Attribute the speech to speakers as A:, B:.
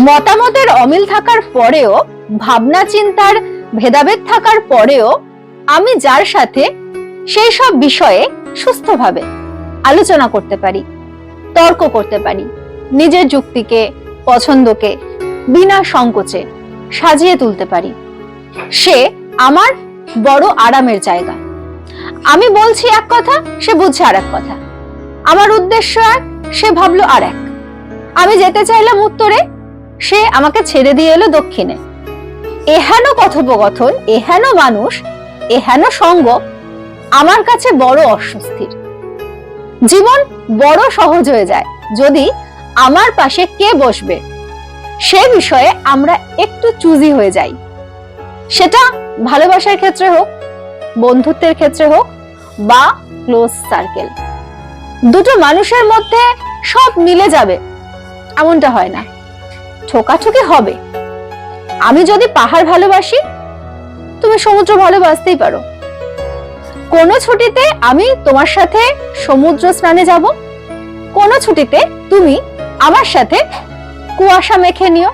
A: মতামতের অমিল থাকার পরেও, ভাবনা চিন্তার ভেদাভেদ থাকার পরেও, আমি যার সাথে সেই সব বিষয়ে সুস্থভাবে আলোচনা করতে পারি, তর্ক করতে পারি, নিজের যুক্তিকে, পছন্দকে, বিনা সংকোচে সাজিয়ে তুলতে পারি। সে আমার বড় আরামের জায়গা। আমি বলছি এক কথা, সে বুঝছে আর এক কথা। আমার উদ্দেশ্য এক, সে ভাবলো আর এক আমি যেতে চাইলাম উত্তরে সে আমাকে ছেড়ে দিয়ে এলো দক্ষিণে। এহেন কথোপকথন, এহেন মানুষ, এহেন সঙ্গ আমার কাছে বড় অস্বস্তির। জীবন বড় সহজ হয়ে যায় যদি আমার পাশে কে বসবে। সে বিষয়ে আমরা একটু চুজি হয়ে যাই। সেটা ভালোবাসার ক্ষেত্রে হোক, বন্ধুত্বের ক্ষেত্রে হোক বা ক্লোজ সার্কেল দুটো মানুষের মধ্যে সব মিলে যাবে, এমনটা হয় না। ঠোকাঠুকি হবে। আমি যদি পাহাড় ভালোবাসি, তুমি সমুদ্র ভালোবাসতেই পারো। কোন ছুটিতে আমি তোমার সাথে সমুদ্র স্নানে যাব। কোন ছুটিতে তুমি আমার সাথে কুয়াশা মেখে নিও।